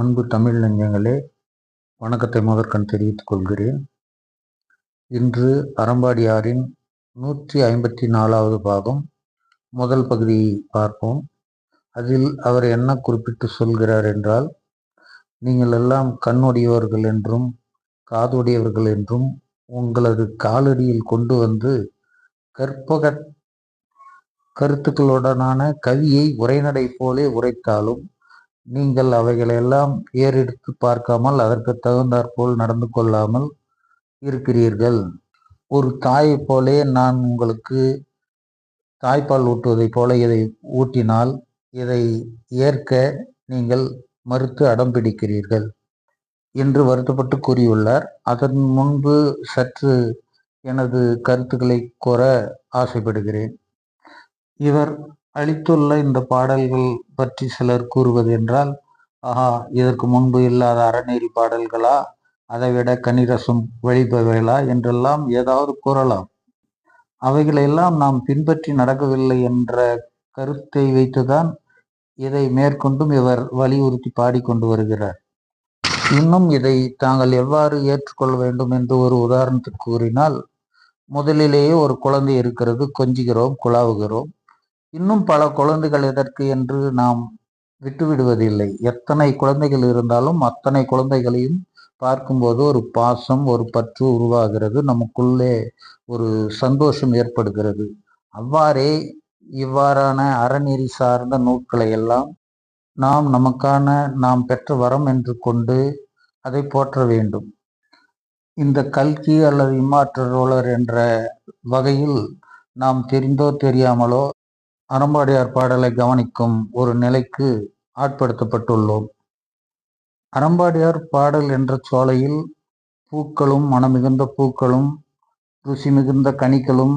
அன்பு தமிழ் நெஞ்சங்களே வணக்கத்தை முதற்கண் தெரிவித்துக் கொள்கிறேன். இன்று அறம்பாடியாரின் நூற்றி ஐம்பத்தி நாலாவது பாகம் முதல் பகுதியை பார்ப்போம். அதில் அவர் என்ன குறிப்பிட்டு சொல்கிறார் என்றால் நீங்கள் எல்லாம் கண்ணுடையவர்கள் என்றும் காதுடையவர்கள் என்றும் உங்களது காலடியில் கொண்டு வந்து கற்பக கருத்துக்களுடனான கவியை உரைநடை போலே உரைத்தாலும் நீங்கள் அவைகளையெல்லாம் ஏறெடுத்து பார்க்காமல் அதற்கு தகுந்தாற்போல் நடந்து கொள்ளாமல் இருக்கிறீர்கள். ஒரு தாயை போலே நான் உங்களுக்கு தாய்ப்பால் ஊட்டுவதைப் போல இதை ஊட்டினால் இதை ஏற்க நீங்கள் மறுத்து அடம் பிடிக்கிறீர்கள் என்று வருத்தப்பட்டு கூறியுள்ளார். அதன் முன்பு சற்று எனது கருத்துக்களை கோர ஆசைப்படுகிறேன். இவர் அளித்துள்ள இந்த பாடல்கள் பற்றி சிலர் கூறுவது என்றால் ஆஹா இதற்கு முன்பு இல்லாத அறநெறி பாடல்களா? அதைவிட கனிரசம் வழிபவைகளா? என்றெல்லாம் ஏதாவது கூறலாம். அவைகளையெல்லாம் நாம் பின்பற்றி நடக்கவில்லை என்ற கருத்தை வைத்துதான் இதை மேற்கொண்டும் இவர் வலியுறுத்தி பாடிக்கொண்டு வருகிறார். இன்னும் இதை தாங்கள் எவ்வாறு ஏற்றுக்கொள்ள வேண்டும் என்று ஒரு உதாரணத்துக்கு கூறினால் முதலிலேயே ஒரு குழந்தை இருக்கிறது கொஞ்சுகிறோம் குழாவுகிறோம். இன்னும் பல குழந்தைகள் எதற்கு என்று நாம் விட்டுவிடுவதில்லை. எத்தனை குழந்தைகள் இருந்தாலும் அத்தனை குழந்தைகளையும் பார்க்கும்போது ஒரு பாசம் ஒரு பற்று உருவாகிறது. நமக்குள்ளே ஒரு சந்தோஷம் ஏற்படுகிறது. அவ்வாறே இவ்வாறான அறநெறி சார்ந்த நூல்களை எல்லாம் நாம் நமக்கான நாம் பெற்ற வரம் என்று கொண்டு அதை போற்ற வேண்டும். இந்த கல்கி அல்லது இம்மாற்றரோலர் என்ற வகையில் நாம் தெரிந்தோ தெரியாமலோ அறம்பாடியார் பாடலை கவனிக்கும் ஒரு நிலைக்கு ஆட்படுத்தப்பட்டுள்ளோம். அறம்பாடியார் பாடல் என்ற சோலையில் பூக்களும் மனமிகுந்த பூக்களும் ருசி மிகுந்த கனிகளும்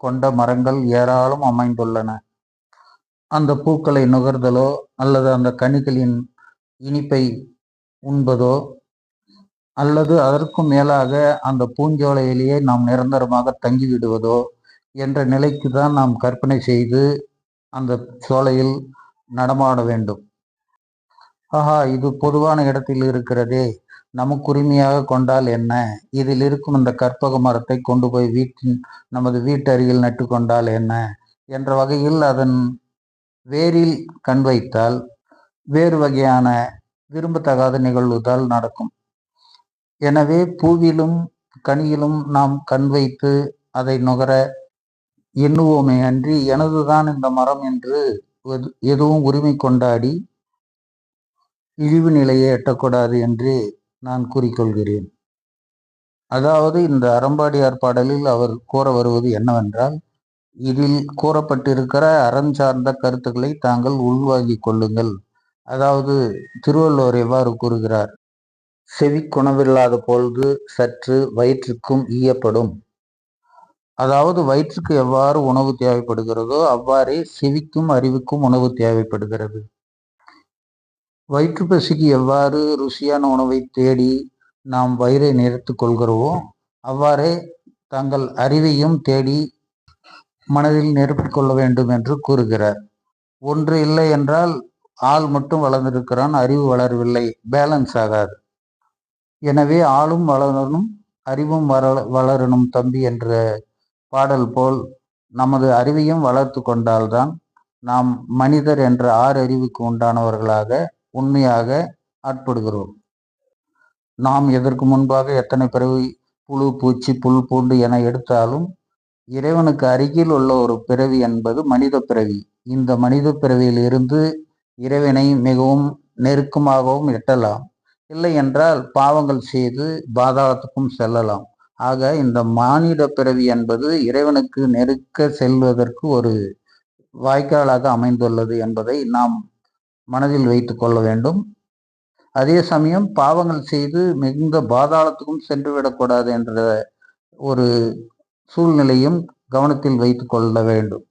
கொண்ட மரங்கள் ஏராளம் அமைந்துள்ளன. அந்த பூக்களை நுகர்தலோ அல்லது அந்த கனிகளின் இனிப்பை உண்பதோ அல்லது அதற்கும் மேலாக அந்த பூஞ்சோலையிலேயே நாம் நிரந்தரமாக தங்கிவிடுவதோ என்ற நிலைக்கு தான் நாம் கற்பனை செய்து அந்த சோலையில் நடமாட வேண்டும். ஆஹா இது பொதுவான இடத்தில் இருக்கிறதே. நமக்கு உரிமையாக கொண்டால் என்ன? இதில் இருக்கும் இந்த கற்பக மரத்தை கொண்டு போய் வீட்டின் நமது வீட்டருகில் நட்டு கொண்டால் என்ன? என்ற வகையில் அதன் வேரில் கண் வைத்தால் வேறு வகையான விரும்பத்தகாத நிகழ்வுதால் நடக்கும். எனவே பூவிலும் கனியிலும் நாம் கண் வைத்து அதை நுகர எண்ணுவோமே அன்றி எனதுதான் இந்த மரம் என்று எதுவும் உரிமை கொண்டாடி இழிவு நிலையை எட்டக்கூடாது என்று நான் கூறிக்கொள்கிறேன். அதாவது இந்த அறம்பாடியார் பாடலில் அவர் கூற வருவது என்னவென்றால் இதில் கூறப்பட்டிருக்கிற அறம் சார்ந்த கருத்துக்களை தாங்கள் உள்வாங்கிக் கொள்ளுங்கள். அதாவது திருவள்ளுவர் எவ்வாறு கூறுகிறார்? செவிக்குணவில்லாத பொழுது சற்று வயிற்றுக்கும் ஈயப்படும். அதாவது வயிற்றுக்கு எவ்வாறு உணவு தேவைப்படுகிறதோ அவ்வாறே செவிக்கும் அறிவுக்கும் உணவு தேவைப்படுகிறது. வயிற்று பசிக்கு எவ்வாறு ருசியான உணவை தேடி நாம் வயிறை நிறைத்து கொள்கிறோமோ அவ்வாறே தங்கள் அறிவையும் தேடி மனதில் நிரப்பிக் கொள்ள வேண்டும் என்று கூறுகிறார். ஒன்று இல்லை என்றால் ஆள் மட்டும் வளர்ந்திருக்கிறான் அறிவு வளரவில்லை பேலன்ஸ் ஆகாது. எனவே ஆளும் வளரணும் அறிவும் வள வளரணும் தம்பி என்ற பாடல் போல் நமது அறிவையும் வளர்த்து கொண்டால்தான் நாம் மனிதர் என்ற ஆறு அறிவுக்கு உண்டானவர்களாக உண்மையாக ஆட்படுகிறோம். நாம் எதற்கு முன்பாக எத்தனை பிறவி புழு பூச்சி புல் பூண்டு என எடுத்தாலும் இறைவனுக்கு அருகில் உள்ள ஒரு பிறவி என்பது மனித பிறவி. இந்த மனித பிறவியில் இருந்து இறைவனை மிகவும் நெருக்கமாகவும் எட்டலாம். இல்லை என்றால் பாவங்கள் செய்து பாதாளத்துக்கும் செல்லலாம். ஆக இந்த மானிட பிறவி என்பது இறைவனுக்கு நெருக்க செல்வதற்கு ஒரு வாய்க்காலாக அமைந்துள்ளது என்பதை நாம் மனதில் வைத்து கொள்ள வேண்டும். அதே சமயம் பாவங்கள் செய்து மிகுந்த பாதாளத்துக்கும் சென்றுவிடக்கூடாது என்ற ஒரு சூழ்நிலையும் கவனத்தில் வைத்து கொள்ள வேண்டும்.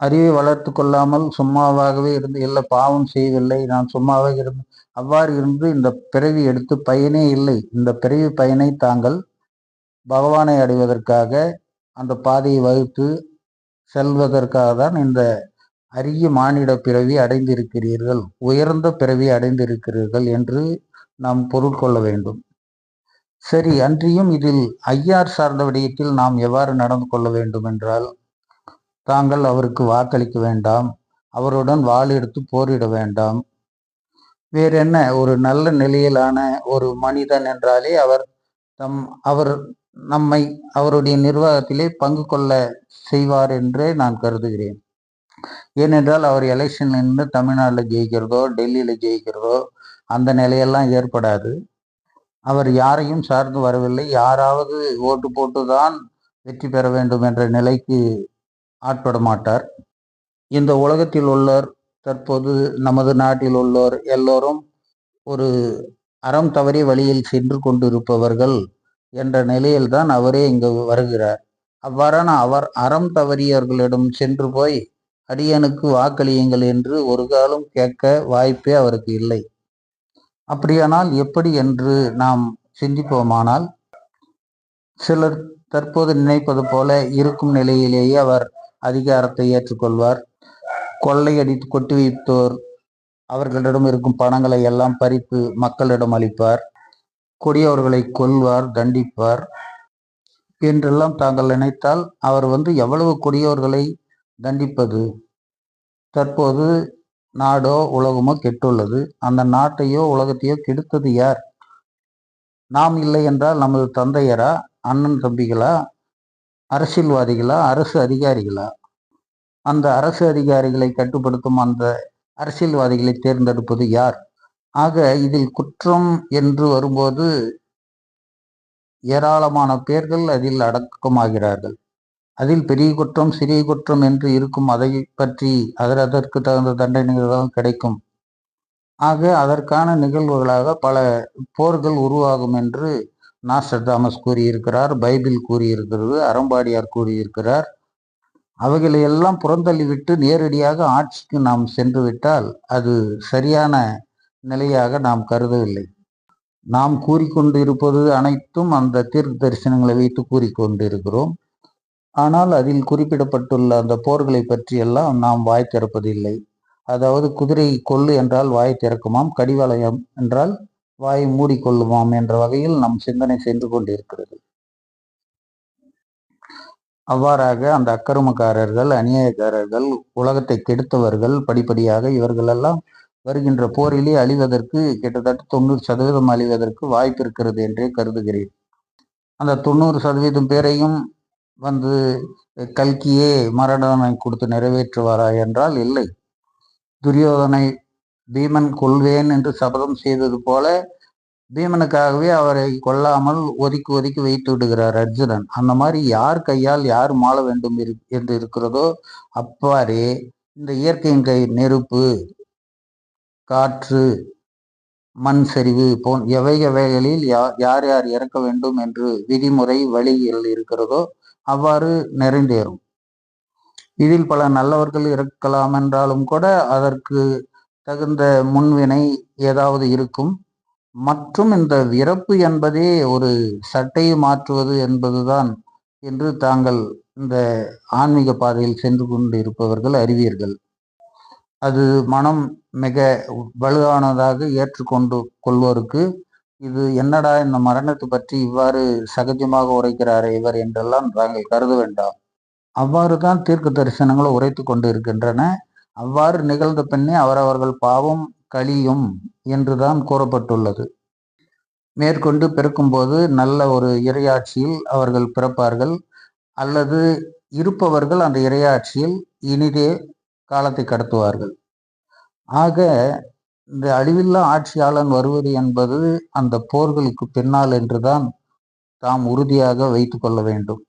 அறிவை வளர்த்து கொள்ளாமல் சும்மாவாகவே இருந்து இல்லை பாவம் செய்யவில்லை நான் சும்மாவாக இருந்து அவ்வாறு இருந்து இந்த பிறவி எடுத்து பயனே இல்லை இந்த பிறவி பயனை தாங்கள் பகவானை அடைவதற்காக அந்த பாதையை வகுத்து செல்வதற்காக தான் இந்த அரிய மானிட பிறவி அடைந்திருக்கிறீர்கள் உயர்ந்த பிறவி அடைந்திருக்கிறீர்கள் என்று நாம் பொருள் கொள்ள வேண்டும். சரி அன்றியும் இதில் ஐயார் சார்ந்த விடயத்தில் நாம் எவ்வாறு நடந்து கொள்ள வேண்டும் என்றால் தாங்கள் அவருக்கு வாக்களிக்க வேண்டாம் அவருடன் வாள் எடுத்து போரிட வேண்டாம். வேற என்ன ஒரு நல்ல நிலையிலான ஒரு மனிதன் என்றாலே அவர் தம் அவர் நம்மை அவருடைய நிர்வாகத்திலே பங்கு கொள்ள செய்வார் என்றே நான் கருதுகிறேன். ஏனென்றால் அவர் எலெக்ஷன் நின்று தமிழ்நாட்டில் ஜெயிக்கிறதோ டெல்லியில் ஜெயிக்கிறதோ அந்த நிலையெல்லாம் ஏற்படாது. அவர் யாரையும் சார்ந்து வரவில்லை. யாராவது ஓட்டு போட்டுதான் வெற்றி பெற வேண்டும் என்ற நிலைக்கு ஆட்பட மாட்டார். இந்த உலகத்தில் உள்ளோர் தற்போது நமது நாட்டில் உள்ளோர் எல்லோரும் ஒரு அறம் தவறி வழியில் சென்று கொண்டிருப்பவர்கள் என்ற நிலையில்தான் அவரே இங்கு வருகிறார். அவ்வாறான அவர் அறம் தவறியவர்களிடம் சென்று போய் அடியனுக்கு வாக்களியுங்கள் என்று ஒரு காலம் கேட்க வாய்ப்பே அவருக்கு இல்லை. அப்படியானால் எப்படி என்று நாம் சிந்திப்போமானால் சிலர் தற்போது நினைப்பது போல இருக்கும் நிலையிலேயே அவர் அதிகாரத்தை ஏற்றுக்கொள்வார். கொள்ளையடித்து கொட்டி வைத்தோர் அவர்களிடம் இருக்கும் பணங்களை எல்லாம் பறித்து மக்களிடம் அளிப்பார். கொடியவர்களை கொல்வார் தண்டிப்பார் என்றெல்லாம் தாங்கள் நினைத்தால் அவர் வந்து எவ்வளவு கொடியவர்களை தண்டிப்பது? தற்போது நாடோ உலகமோ கெட்டுள்ளது. அந்த நாட்டையோ உலகத்தையோ கெடுத்தது யார்? நாம் இல்லை என்றால் நமது தந்தையரா அண்ணன் தம்பிகளா அரசியல்வாதிகளா அரசு அதிகாரிகளா? அந்த அரசு அதிகாரிகளை கட்டுப்படுத்தும் அந்த அரசியல்வாதிகளை தேர்ந்தெடுப்பது யார்? ஆக இதில் குற்றம் என்று வரும்போது ஏராளமான பேர்கள் அதில் அடக்கமாகிறார்கள். அதில் பெரிய குற்றம் சிறிய குற்றம் என்று இருக்கும் அதை பற்றி அதர் அதற்கு தகுந்த தண்டனைகள் கிடைக்கும். ஆக அதற்கான நிகழ்வுகளாக பல போர்கள் உருவாகும் என்று நாஸ்டர் தாமஸ் கூறியிருக்கிறார் பைபிள் கூறியிருக்கிறது அறம்பாடியார் கூறியிருக்கிறார். அவைகளை எல்லாம் புறந்தள்ளிவிட்டு நேரடியாக ஆட்சிக்கு நாம் சென்று விட்டால் அது சரியான நிலையாக நாம் கருதவில்லை. நாம் கூறிக்கொண்டிருப்பது அனைத்தும் அந்த தீர்க்க தரிசனங்களை வைத்து கூறிக்கொண்டிருக்கிறோம். ஆனால் அதில் குறிப்பிடப்பட்டுள்ள அந்த போர்களை பற்றியெல்லாம் நாம் வாய் திறப்பதில்லை. அதாவது குதிரை கொள்ளு என்றால் வாய் திறக்குமாம் கடிவாளயம் என்றால் வாயை மூடிக்கொள்ளுமாம் என்ற வகையில் நம் சிந்தனை சென்று கொண்டிருக்கிறது. அவ்வாறாக அந்த அக்கிரமக்காரர்கள் அநியாயக்காரர்கள் உலகத்தை கெடுத்தவர்கள் படிப்படியாக இவர்களெல்லாம் வருகின்ற போரிலே அழிவதற்கு கிட்டத்தட்ட தொண்ணூறு சதவீதம் அழிவதற்கு வாய்ப்பு இருக்கிறது என்றே கருதுகிறேன். அந்த தொண்ணூறு சதவீதம் பேரையும் வந்து கல்கியே மரணனை கொடுத்து நிறைவேற்றுவாரா என்றால் இல்லை. துரியோதனை பீமன் கொள்வேன் என்று சபதம் செய்தது போல பீமனுக்காகவே அவரை கொல்லாமல் ஒதுக்கி ஒதுக்கி வைத்து விடுகிறார் அர்ஜுனன். அந்த மாதிரி யார் கையால் யார் மாள வேண்டும் என்று இருக்கிறதோ அப்பாறே இந்த இயற்கையின் கை நெருப்பு. காற்று மண் சரிவு போன் எவை எவைகளில் யார் யார் இறக்க வேண்டும் என்று விதிமுறை வழியில் இருக்கிறதோ அவ்வாறு நிறைந்தேறும் இதில் பல நல்லவர்கள் இருக்கலாம் என்றாலும் கூட அதற்கு தகுந்த முன்வினை ஏதாவது இருக்கும். மற்றும் இந்த இறப்பு என்பதே ஒரு சட்டையை மாற்றுவது என்பதுதான் என்று தாங்கள் இந்த ஆன்மீக பாதையில் சென்று கொண்டு இருப்பவர்கள் அறிவீர்கள். அது மனம் மிக வலுவானதாக ஏற்றுக்கொண்டு கொள்வோருக்கு இது என்னடா இந்த மரணத்தை பற்றி இவ்வாறு சகஜமாக உரைக்கிறாரே இவர் என்றெல்லாம் தாங்கள் கருத வேண்டாம். அவ்வாறு தான் தீர்க்க தரிசனங்களை உரைத்து கொண்டு இருக்கின்றன அவ்வாறு நிகழ்ந்த பின்னே அவரவர்கள் பாவம் கழியும் என்றுதான் கூறப்பட்டுள்ளது. மேற்கொண்டு பிறக்கும்போது நல்ல ஒரு இரையாட்சியில் அவர்கள் பிறப்பார்கள். அல்லது இருப்பவர்கள் அந்த இரையாட்சியில் இனிதே காலத்தை கடத்துவார்கள். ஆக இந்த அழிவில்லா ஆட்சியாளன் வருவது என்பது அந்த போர்களுக்கு பின்னால் என்றுதான் தாம் உறுதியாக வைத்து கொள்ள வேண்டும்.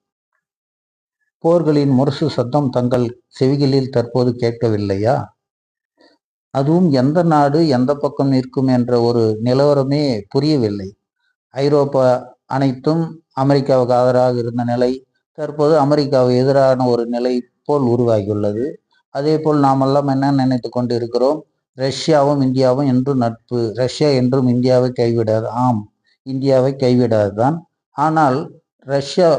போர்களின் முரசு சத்தம் தங்கள் செவிகளில் தற்போது கேட்கவில்லையா? அதுவும் எந்த நாடு எந்த பக்கம் நிற்கும் என்ற ஒரு நிலவரமே புரியவில்லை. ஐரோப்பா அனைத்தும் அமெரிக்காவுக்கு ஆதரவாக இருந்த நிலை தற்போது அமெரிக்காவுக்கு எதிரான ஒரு நிலை போல் உருவாகியுள்ளது. அதே போல் நாமெல்லாம் என்ன நினைத்து கொண்டு இருக்கிறோம் ரஷ்யாவும் இந்தியாவும் என்றும் நட்பு. ரஷ்யா என்றும் இந்தியாவை கைவிடாது. ஆம் இந்தியாவை கைவிடாது தான் ஆனால் ரஷ்யா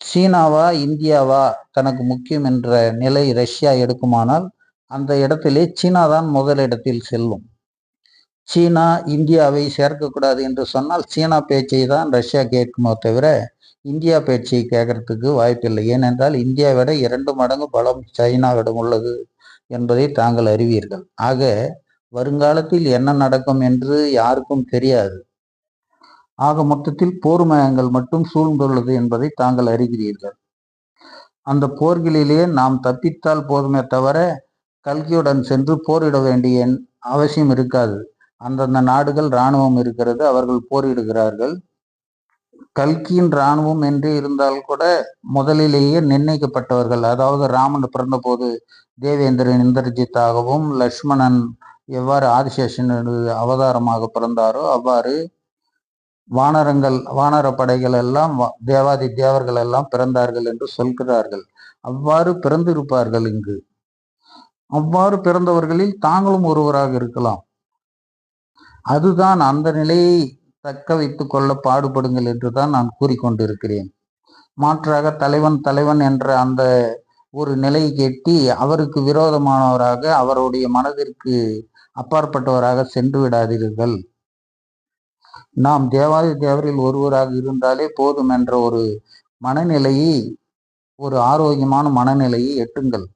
சீனாவா இந்தியாவா தனக்கு முக்கியம் என்ற நிலை ரஷ்யா எடுக்குமானால் அந்த இடத்திலே சீனா தான் முதலிடத்தில் செல்லும். சீனா இந்தியாவை சேர்க்கக்கூடாது என்று சொன்னால் சீனா பேச்சை தான் ரஷ்யா கேட்குமோ தவிர இந்தியா பேச்சை கேட்கறதுக்கு வாய்ப்பில்லை. ஏனென்றால் இந்தியா விட இரண்டு மடங்கு பலம் சைனாவிடம் உள்ளது என்பதை தாங்கள் அறிவீர்கள். ஆக வருங்காலத்தில் என்ன நடக்கும் என்று யாருக்கும் தெரியாது. ஆக மொத்தத்தில் போர் மயங்கள் மட்டும் சூழ்ந்துள்ளது என்பதை தாங்கள் அறிகிறீர்கள். அந்த போர்களிலே நாம் தப்பித்தால் போதுமே தவிர கல்கியுடன் சென்று போரிட வேண்டிய அவசியம் இருக்காது. அந்தந்த நாடுகள் இராணுவம் இருக்கிறது அவர்கள் போரிடுகிறார்கள். கல்கியின் இராணுவம் என்று இருந்தால் கூட முதலிலேயே நிர்ணயிக்கப்பட்டவர்கள் அதாவது ராமன் பிறந்தபோது தேவேந்திரன் இந்திரஜித்தாகவும் லக்ஷ்மணன் எவ்வாறு ஆதிசேஷன் அவதாரமாக பிறந்தாரோ அவ்வாறு வானரங்கள் வானர படைகள் எல்லாம் தேவாதி தேவர்கள் எல்லாம் பிறந்தார்கள் என்று சொல்கிறார்கள். அவ்வாறு பிறந்திருப்பார்கள் இங்கு. அவ்வாறு பிறந்தவர்களில் தாங்களும் ஒருவராக இருக்கலாம். அதுதான் அந்த நிலையை தக்க வைத்து கொள்ள பாடுபடுங்கள் என்று தான் நான் கூறிக்கொண்டிருக்கிறேன். மாற்றாக தலைவன் தலைவன் என்ற அந்த ஒரு நிலையை கேட்டி அவருக்கு விரோதமானவராக அவருடைய மனதிற்கு அப்பாற்பட்டவராக சென்று விடாதீர்கள். நாம் தேவாதி தேவரில் ஒருவராக இருந்தாலே போதும் என்ற ஒரு மனநிலையை ஒரு ஆரோக்கியமான மனநிலையை எட்டுங்கள்.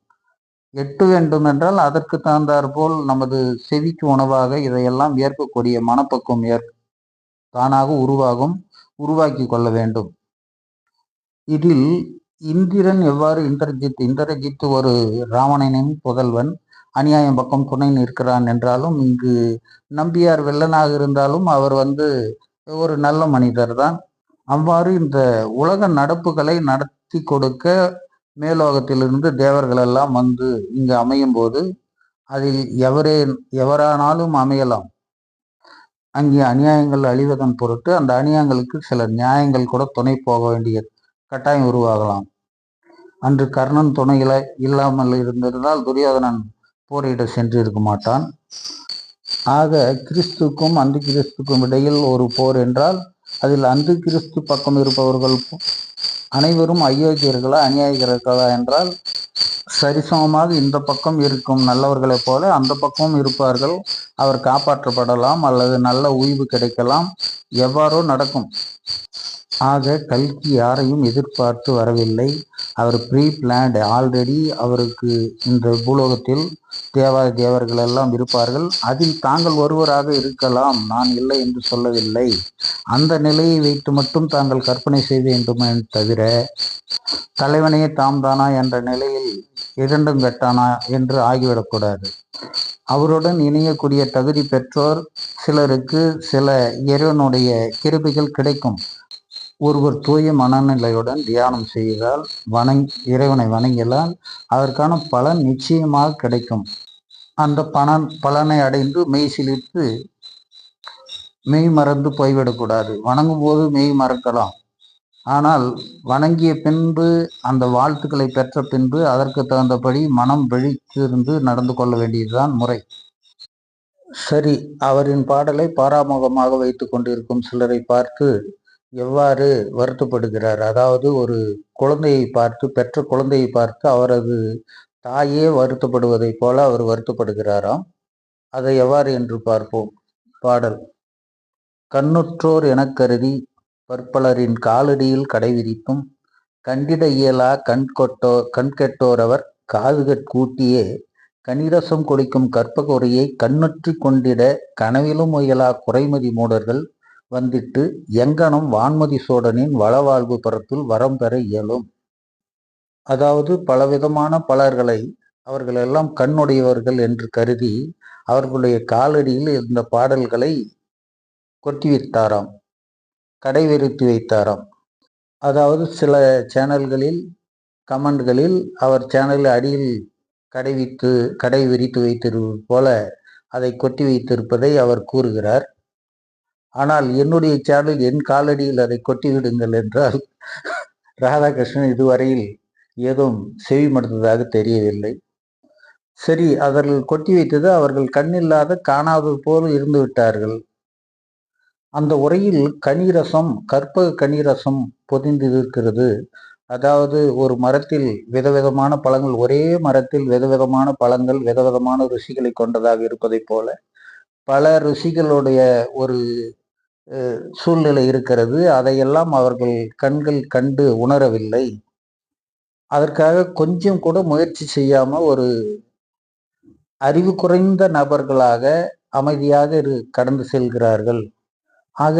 எட்டு வேண்டும் என்றால் அதற்கு தகுந்தாற்போல் நமது செவிக்கு உணவாக இதையெல்லாம் ஏற்கக்கூடிய மனப்பக்குவம் ஏற்க தானாக உருவாகும் உருவாக்கி கொள்ள வேண்டும். இதில் இந்திரன் எவ்வாறு இந்திரஜித் இந்திரஜித் ஒரு ராவணனின் புதல்வன் அநியாயம் பக்கம் துணை நிற்கிறான் என்றாலும் இங்கு நம்பியார் வெள்ளனாக இருந்தாலும் அவர் வந்து ஒரு நல்ல மனிதர் தான். அவ்வாறு இந்த உலக நடப்புகளை நடத்தி கொடுக்க மேலோகத்திலிருந்து தேவர்கள் எல்லாம் வந்து இங்கு அமையும் போது அதில் எவரே எவரானாலும் அமையலாம். அங்கே அநியாயங்கள் அழிவதன் பொருட்டு அந்த அநியாயங்களுக்கு சில நியாயங்கள் கூட துணை போக வேண்டிய கட்டாயம் உருவாகலாம். அன்று கர்ணன் துணையில இல்லாமல் இருந்திருந்தால் துரியோதனன் போரிட சென்று இருக்க மாட்டான். ஆக கிறிஸ்துக்கும் அந்த கிறிஸ்துக்கும் இடையில் ஒரு போர் என்றால் அதில் அந்து கிறிஸ்து பக்கம் இருப்பவர்கள் அனைவரும் அயோக்கியர்களா அநியாயகர்களா என்றால் சரிசமமாக இந்த பக்கம் இருக்கும் நல்லவர்களைப் போல அந்த பக்கமும் இருப்பார்கள். அவர் காப்பாற்றப்படலாம் அல்லது நல்ல ஓய்வு கிடைக்கலாம். எவ்வாறோ நடக்கும். ஆக கல்கி யாரையும் எதிர்பார்த்து வரவில்லை. அவர் ப்ரீ பிளான்டு ஆல்ரெடி அவருக்கு இந்த பூலோகத்தில் தேவா தேவர்கள் எல்லாம் இருப்பார்கள். அதில் தாங்கள் ஒருவராக இருக்கலாம் நான் இல்லை என்று சொல்லவில்லை. அந்த நிலையை வைத்து மட்டும் தாங்கள் கற்பனை செய்ய வேண்டுமே தவிர தலைவனே தாம் தானா என்ற நிலையில் இரண்டும் கட்டானா என்று ஆகிவிடக்கூடாது. அவருடன் இணையக்கூடிய தகுதி பெற்றோர் சிலருக்கு சில இறைவனுடைய கிருபிகள் கிடைக்கும். ஒருவர் தூய மனநிலையுடன் தியானம் செய்தால் வணங் இறைவனை வணங்கினால் அதற்கான பலன் நிச்சயமாக கிடைக்கும். அந்த பணம் பலனை அடைந்து மெய் சிலித்து மெய் மறந்து போய்விடக்கூடாது வணங்கும் போது மெய் மறக்கலாம். ஆனால் வணங்கிய பின்பு அந்த வாழ்த்துக்களை பெற்ற பின்பு அதற்கு தகுந்தபடி மனம் விழித்திருந்து நடந்து கொள்ள வேண்டியதுதான் முறை. சரி அவரின் பாடலை பாராமுகமாக வைத்து கொண்டிருக்கும் சிலரை பார்த்து எவ்வாறு வருத்தப்படுகிறார்? அதாவது ஒரு குழந்தையை பார்த்து பெற்ற குழந்தையை பார்த்து அவரது தாயே வருத்தப்படுவதைப் போல அவர் வருத்தப்படுகிறாராம். அதை எவ்வாறு என்று பார்ப்போம். பாடல். கண்ணுற்றோர் எனக் கருதி பற்பலரின் காலடியில் கடைவிரித்தும் கண்டிட இயலா கண் கொட்டோ கண் கெட்டோரவர் காதுகட் கூட்டியே கனிரசம் கொடுக்கும் கற்பகுறையை கண்ணுற்றி கொண்டிட கனவிலும் முயலா குறைமதி மூடர்கள் வந்திட்டு எங்கனம் வான்மதி சோழனின் வளவாழ்வு பரப்பில் வரம் பெற இயலும். அதாவது பலவிதமான பலர்களை அவர்களெல்லாம் கண்ணுடையவர்கள் என்று கருதி அவர்களுடைய காலடியில் இந்த பாடல்களை கொட்டி வைத்தாராம் கடை விரித்து வைத்தாராம். அதாவது சில சேனல்களில் கமெண்ட்களில் அவர் சேனல் அடியில் கடைவித்து கடை விரித்து வைத்திருப்பது போல அதை கொட்டி வைத்திருப்பதை அவர் கூறுகிறார். ஆனால் என்னுடைய சேனல் என் காலடியில் அதை கொட்டிவிடுங்கள் என்றால் ராதாகிருஷ்ணன் இதுவரையில் ஏதும் செவி மடுத்ததாக தெரியவில்லை. சரி அவர்கள் கொட்டி வைத்தது அவர்கள் கண்ணில்லாத காணாதது போல் இருந்து விட்டார்கள். அந்த உரையில் கனிரசம் கற்பக கனிரசம் பொதிந்து இருக்கிறது. அதாவது ஒரு மரத்தில் விதவிதமான பழங்கள் ஒரே மரத்தில் விதவிதமான பழங்கள் விதவிதமான ருசிகளை கொண்டதாக இருப்பதைப் போல பல ருசிகளுடைய ஒரு சூழ்நிலை இருக்கிறது. அதையெல்லாம் அவர்கள் கண்கள் கண்டு உணரவில்லை. அதற்காக கொஞ்சம் கூட முயற்சி செய்யாமல் ஒரு அறிவு குறைந்த நபர்களாக அமைதியாக கடந்து செல்கிறார்கள். ஆக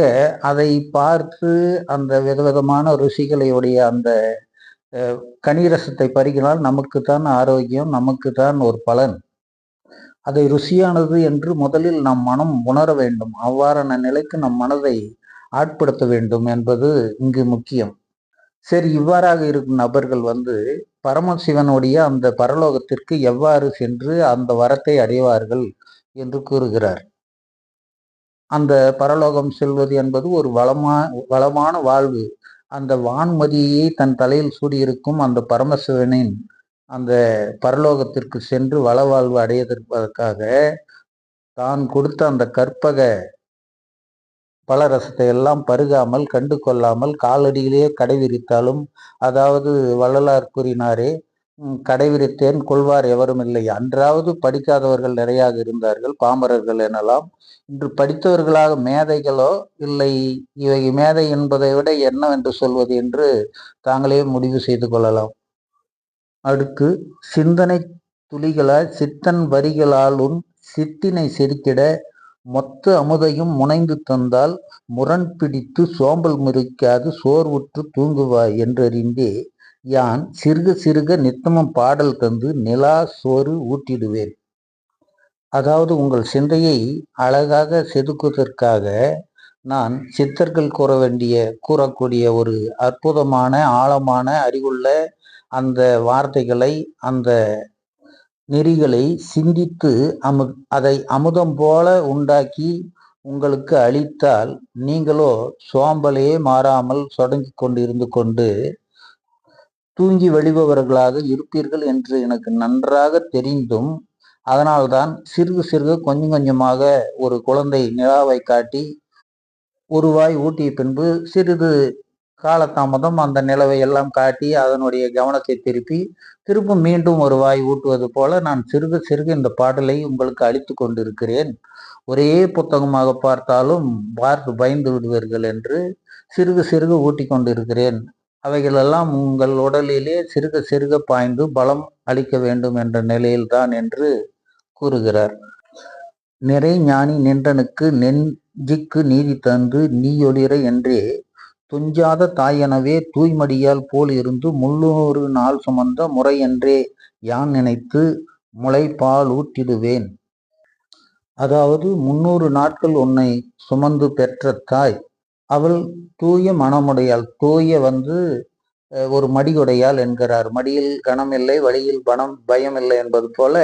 அதை பார்த்து அந்த விதவிதமான ருசிகளையுடைய அந்த கனிரசத்தை பருகினால் நமக்கு தான் ஆரோக்கியம் நமக்கு தான் ஒரு பலன். அதை ருசியானது என்று முதலில் நம் மனம் உணர வேண்டும். அவ்வாறான நிலைக்கு நம் மனதை ஆட்படுத்த வேண்டும் என்பது இங்கு முக்கியம். சரி இவ்வாறாக இருக்கும் நபர்கள் வந்து பரமசிவனுடைய அந்த பரலோகத்திற்கு எவ்வாறு சென்று அந்த வரத்தை அடைவார்கள் என்று கூறுகிறார். அந்த பரலோகம் செல்வது என்பது ஒரு வளமா வளமான வாழ்வு. அந்த வான்மதியை தன் தலையில் சூடியிருக்கும் அந்த பரமசிவனின் அந்த பரலோகத்திற்கு சென்று வளவாழ்வு அடையதற்காக தான் கொடுத்த அந்த கற்பக பலரசத்தை எல்லாம் பருகாமல் கண்டு கொள்ளாமல் காலடியிலேயே கடைவிரித்தாலும் அதாவது வள்ளலார் கூறினாரே கடைவிரித்தேன் கொள்வார் எவரும் இல்லை. அன்றாவது படிக்காதவர்கள் நிறையாக இருந்தார்கள் பாமரர்கள் எனலாம். இன்று படித்தவர்களாக மேதைகளோ இல்லை. இவை மேதை என்பதை விட என்னவென்று சொல்வது என்று தாங்களே முடிவு செய்து கொள்ளலாம். அடுத்து சிந்தனை துளிகளால் சித்தன் வரிகளாலும் சித்தினை செதுக்கிட மொத்த அமுதையும் முனைந்து தந்தால் முரண் பிடித்து சோம்பல் முறிக்காது சோர்வுற்று தூங்குவாய் என்றறிந்தே யான் சிறுக சிறுக நித்தமும் பாடல் தந்து நிலா சோறு ஊட்டிடுவேன். அதாவது உங்கள் சிந்தையை அழகாக செதுக்குவதற்காக நான் சித்தர்கள் கூற வேண்டிய கூறக்கூடிய ஒரு அற்புதமான ஆழமான அறிவுள்ள அந்த வார்த்தைகளை அந்த நெறிகளை சிந்தித்து அமு அதை அமுதம் போல உண்டாக்கி உங்களுக்கு அளித்தால் நீங்களோ சோம்பலே மாறாமல் சொடங்கி கொண்டு இருந்து கொண்டு தூங்கி வழிபவர்களாக இருப்பீர்கள் என்று எனக்கு நன்றாக தெரிந்தும் அதனால்தான் சிறுகு சிறுகு கொஞ்சம் கொஞ்சமாக ஒரு குழந்தை நிலாவை காட்டி ஒரு வாய் ஊட்டிய பின்பு சிறிது காலதாமதம் அந்த நிலவை எல்லாம் காட்டி அதனுடைய கவனத்தை திருப்பி திருப்பும் மீண்டும் ஒரு வாய் ஊட்டுவது போல நான் சிறுக சிறுக இந்த பாடலை உங்களுக்கு அளித்து கொண்டிருக்கிறேன். ஒரே புத்தகமாக பார்த்தாலும் பார்த்து பயந்து விடுவீர்கள் என்று சிறுக சிறுக ஊட்டி கொண்டிருக்கிறேன். அவைகளெல்லாம் உங்கள் உடலிலே சிறுக சிறுக பாய்ந்து பலம் அளிக்க வேண்டும் என்ற நிலையில்தான் என்று கூறுகிறார். நிறை ஞானி நின்றனுக்கு நெஞ்சுக்கு நீதி தந்து நீயொளிர என்றே துஞ்சாத தாயெனவே தூய்மடியால் போல் இருந்து முள்ளூறு நாள் சுமந்த முறை என்றே யான் நினைத்து முளைப்பால் ஊட்டிடுவேன் அதாவது முன்னூறு நாட்கள் உன்னை சுமந்து பெற்ற தாய். அவள் தூய மனமுடையாள் தூய வந்து ஒரு மடியுடையாள் என்கிறார். மடியில் கனமில்லை வழியில் பணம் பயம் இல்லை என்பது போல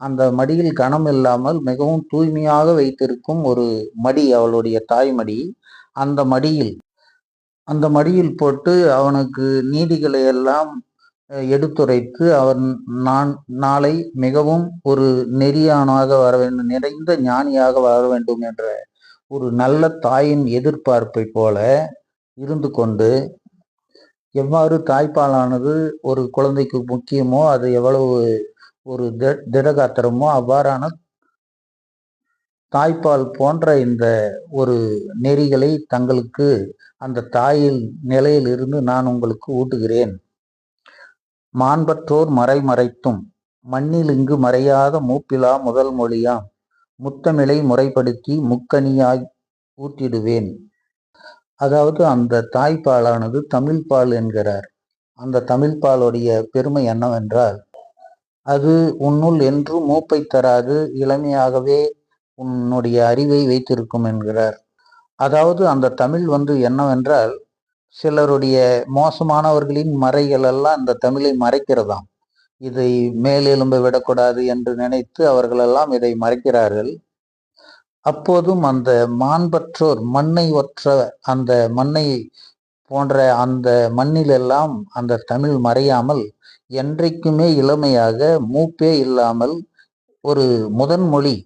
அந்த மடியில் கணம் இல்லாமல் மிகவும் தூய்மையாக வைத்திருக்கும் ஒரு மடி அவளுடைய தாய்மடி அந்த மடியில் அந்த மடியில் போட்டு அவனுக்கு நீதிகளை எல்லாம் எடுத்துரைத்து அவன் நான் நாளை மிகவும் ஒரு நெறியானாக வர வேண்டும் நிறைந்த ஞானியாக வர வேண்டும் என்ற ஒரு நல்ல தாயின் எதிர்பார்ப்பை போல இருந்து கொண்டு எவ்வாறு தாய்ப்பாலானது ஒரு குழந்தைக்கு முக்கியமோ அது எவ்வளவு ஒரு திடகாத்திரமோ அவ்வாறான தாய்ப்பால் போன்ற இந்த ஒரு நெறிகளை தங்களுக்கு அந்த தாயில் நிலையில் இருந்து நான் உங்களுக்கு ஊட்டுகிறேன். மாண்பற்றோர் மறை மறைத்தும் மண்ணில் இங்கு மறையாத மூப்பிலா முதல் மொழியாம் முத்தமிழை முறைப்படுத்தி முக்கனியாய் ஊட்டிடுவேன் அதாவது அந்த தாய்ப்பாலானது தமிழ்பால் என்கிறார். அந்த தமிழ்பாலுடைய பெருமை என்னவென்றால் அது உன்னுள் என்றும் மூப்பை தராது இளமையாகவே உன்னுடைய அறிவை வைத்திருக்கும் என்கிறார். அதாவது அந்த தமிழ் வந்து என்னவென்றால் சிலருடைய மோசமானவர்களின் மறைகள் எல்லாம் அந்த தமிழை மறைக்கிறதாம். இதை மேலெலும்ப விடக்கூடாது என்று நினைத்து அவர்களெல்லாம் இதை மறைக்கிறார்கள். அப்போதும் அந்த மாண்பற்றோர் மண்ணை ஒற்ற அந்த மண்ணை போன்ற அந்த மண்ணிலெல்லாம் அந்த தமிழ் மறையாமல் என்றைக்குமே இளமையாக மூப்பே இல்லாமல் ஒரு முதன்மொழி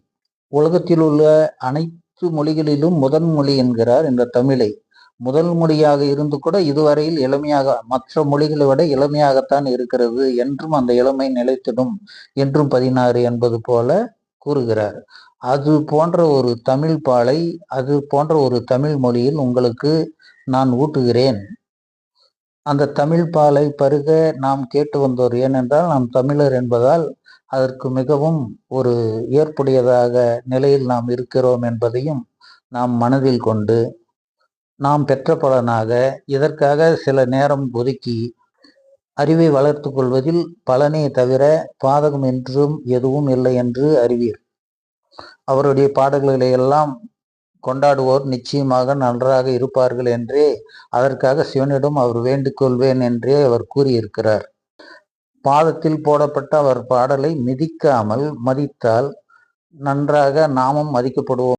உலகத்தில் உள்ள அனைத்து மொழிகளிலும் முதன்மொழி என்கிறார் இந்த தமிழை. முதல் மொழியாக இருந்து கூட இதுவரையில் எளிமையாக மற்ற மொழிகளை விட இளமையாகத்தான் இருக்கிறது என்றும் அந்த இளமை நிலைத்திடும் என்றும் பதினாறு என்பது போல கூறுகிறார். அது போன்ற ஒரு தமிழ் பாலை அது போன்ற ஒரு தமிழ் மொழியில் உங்களுக்கு நான் ஊட்டுகிறேன். அந்த தமிழ் பாலை பருக நாம் கேட்டு வந்தோர் ஏனென்றால் நாம் தமிழர் என்பதால் அதற்கு மிகவும் ஒரு ஏற்புடையதாக நிலையில் நாம் இருக்கிறோம் என்பதையும் நாம் மனதில் கொண்டு நாம் பெற்ற பலனாக இதற்காக சில நேரம் ஒதுக்கி அறிவை வளர்த்து கொள்வதில் பலனே தவிர பாதகம் என்றும் எதுவும் இல்லை என்று அறிவீர். அவருடைய பாடல்களை எல்லாம் கொண்டாடுவோர் நிச்சயமாக நன்றாக இருப்பார்கள் என்றே அதற்காக சிவனிடம் அவர் வேண்டிக் கொள்வேன் என்றே அவர் கூறியிருக்கிறார். பாதத்தில் போடப்பட்ட அவர் பாடலை மிதிக்காமல் மதித்தால் நன்றாக நாமும் மதிக்கப்படுவோம்.